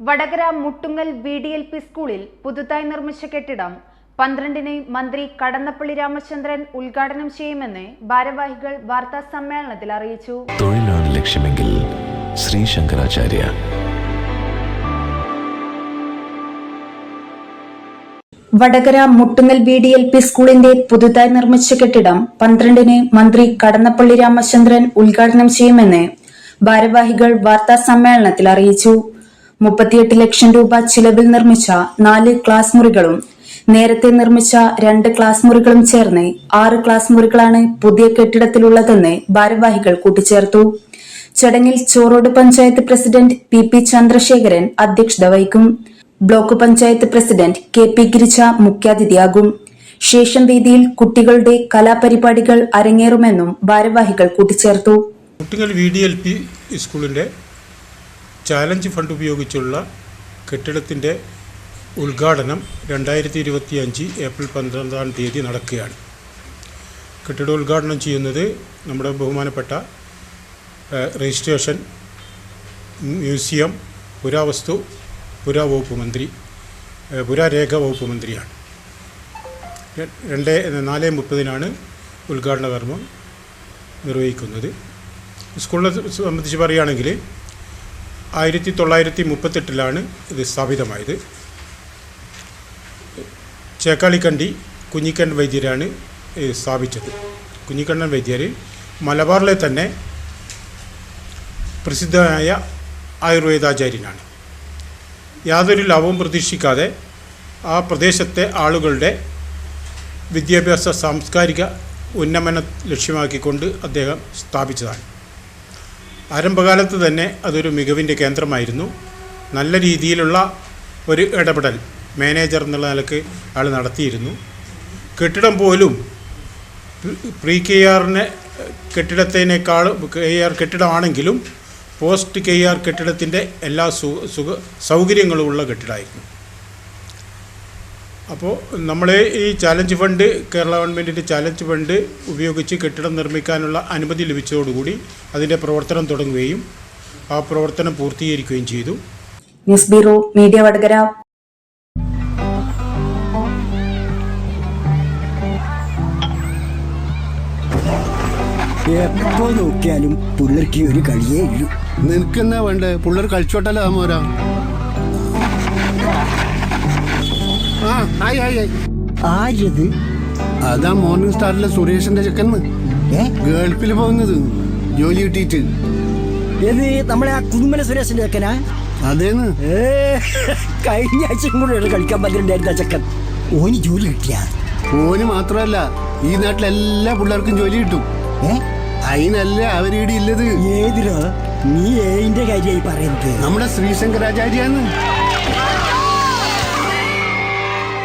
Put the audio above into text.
Vadakara Muttungal V D L P സ്കൂളിൽ പുതുതായി നിർമ്മിച്ച കെട്ടിടം പന്ത്രണ്ടിന് മന്ത്രി കടന്നപ്പള്ളി രാമചന്ദ്രൻ ഉദ്ഘാടനം ചെയ്യുമെന്ന് ഭാരവാഹികൾ വാർത്താ സമ്മേളനത്തിൽ അറിയിച്ചു. തൊഴിലാണ് ലക്ഷ്യമെങ്കിൽ Sree Sankaracharya. Vadakara Muttungal V D L P സ്കൂളിന്റെ പുതുതായി നിർമ്മിച്ച കെട്ടിടം പന്ത്രണ്ടിന് മന്ത്രി കടന്നപ്പള്ളി രാമചന്ദ്രൻ ഉദ്ഘാടനം ചെയ്യുമെന്ന് ഭാരവാഹികൾ വാർത്താ സമ്മേളനത്തിൽ അറിയിച്ചു. മുപ്പത്തിയെട്ട് ലക്ഷം രൂപ ചിലവിൽ നിർമ്മിച്ച നാല് ക്ലാസ് മുറികളും നേരത്തെ നിർമ്മിച്ച രണ്ട് ക്ലാസ് മുറികളും ചേർന്ന് ആറ് ക്ലാസ് മുറികളാണ് പുതിയ കെട്ടിടത്തിലുള്ളതെന്ന് ഭാരവാഹികൾ കൂട്ടിച്ചേർത്തു. ചടങ്ങിൽ Chorode panchayat president P P Chandrasekharan അധ്യക്ഷത വഹിക്കും. Block panchayat president K P Girija മുഖ്യാതിഥിയാകും. ശേഷം വേദിയിൽ കുട്ടികളുടെ കലാപരിപാടികൾ അരങ്ങേറുമെന്നും ഭാരവാഹികൾ കൂട്ടിച്ചേർത്തു. കുട്ടികൾ വി ഡി എൽ പി സ്കൂളിന്റെ ചാലഞ്ച് ഫണ്ട് ഉപയോഗിച്ചുള്ള കെട്ടിടത്തിന്റെ ഉദ്ഘാടനം രണ്ടായിരത്തി ഇരുപത്തി അഞ്ച് ഏപ്രിൽ പന്ത്രണ്ടാം തീയതി നടക്കുകയാണ്. കെട്ടിട ഉദ്ഘാടനം ചെയ്യുന്നത് നമ്മുടെ ബഹുമാനപ്പെട്ട രജിസ്ട്രേഷൻ മ്യൂസിയം പുരാവസ്തു പുരാവകുപ്പ് മന്ത്രി പുരാരേഖ വകുപ്പ് മന്ത്രിയാണ്. രണ്ട് നാല് മുപ്പതിനാണ് ഉദ്ഘാടന കർമ്മം നിർവഹിക്കുന്നത്. സ്കൂളിനെ സംബന്ധിച്ച് പറയുകയാണെങ്കിൽ ആയിരത്തി തൊള്ളായിരത്തി മുപ്പത്തെട്ടിലാണ് ഇത് സ്ഥാപിതമായത്. ചേക്കാളിക്കണ്ടി കുഞ്ഞിക്കണ്ണൻ വൈദ്യരാണ് സ്ഥാപിച്ചത്. കുഞ്ഞിക്കണ്ണൻ വൈദ്യർ മലബാറിലെ തന്നെ പ്രസിദ്ധമായ ആയുർവേദാചാര്യനാണ്. യാതൊരു ലാഭവും പ്രതീക്ഷിക്കാതെ ആ പ്രദേശത്തെ ആളുകളുടെ വിദ്യാഭ്യാസ സാംസ്കാരിക ഉന്നമനം ലക്ഷ്യമാക്കിക്കൊണ്ട് അദ്ദേഹം സ്ഥാപിച്ചതാണ്. ആരംഭകാലത്ത് തന്നെ അതൊരു മികവിന്റെ കേന്ദ്രമായിരുന്നു. നല്ല രീതിയിലുള്ള ഒരു ഇടപെടൽ മാനേജർ എന്നുള്ള നിലയ്ക്ക് ആൾ നടത്തിയിരുന്നു. കെട്ടിടം പോലും പ്രീ കെ ആറിന് കെട്ടിടത്തിനേക്കാൾ കെ ആർ കെട്ടിടമാണെങ്കിലും പോസ്റ്റ് കെ ആർ കെട്ടിടത്തിന്റെ എല്ലാ സുഖ സൗകര്യങ്ങളും ഉള്ള കെട്ടിടമായിരുന്നു അപ്പോൾ നമ്മൾ ഈ ചാലഞ്ച് ഫണ്ട് കേരള ഗവൺമെന്റിന്റെ ചാലഞ്ച് ഫണ്ട് ഉപയോഗിച്ച് കെട്ടിടം നിർമ്മിക്കാനുള്ള അനുമതി ലഭിച്ചതോടുകൂടി അതിന്റെ പ്രവർത്തനം തുടങ്ങുകയും ആ പ്രവർത്തനം പൂർത്തീകരിക്കുകയും ചെയ്തു. News bureau media Vadakara. എപ്പോ നോക്കിയാലും പുള്ളർക്ക് ഒരു കളിയേ ഉള്ളൂ നിനക്കെന്നാ വേണ്ടേ? പുള്ളർ കളിച്ചോട്ടല്ലോ മോരാ? ആ ആരത്? അതാ മോർണിംഗ് സ്റ്റാറിലെ സുരേഷിന്റെ ചെക്കന്ന് ഗൾഫിൽ പോകുന്നത്. ജോലി കിട്ടിയിട്ട്. ഏത് നമ്മളെ ആ കുന്നുമല സുരേഷിന്റെ ചെക്കനാ? അതേന്ന്. കഴിഞ്ഞ ആഴ്ച കൂടെ കളിക്കാൻ പറ്റുന്നുണ്ടായിരുന്ന ആ ചെക്കൻ. ഓന് ജോലി കിട്ടിയ? ഓന് മാത്രമല്ല ഈ നാട്ടിലെ എല്ലാ പിള്ളേർക്കും ജോലി കിട്ടും. അതിനല്ല അവരീടെ ഇല്ലത്. ഏതിലോ നീ ഏതിന്റെ കാര്യമായി പറയുന്നത്. നമ്മുടെ ശ്രീശങ്കരാചാര്യാന്ന്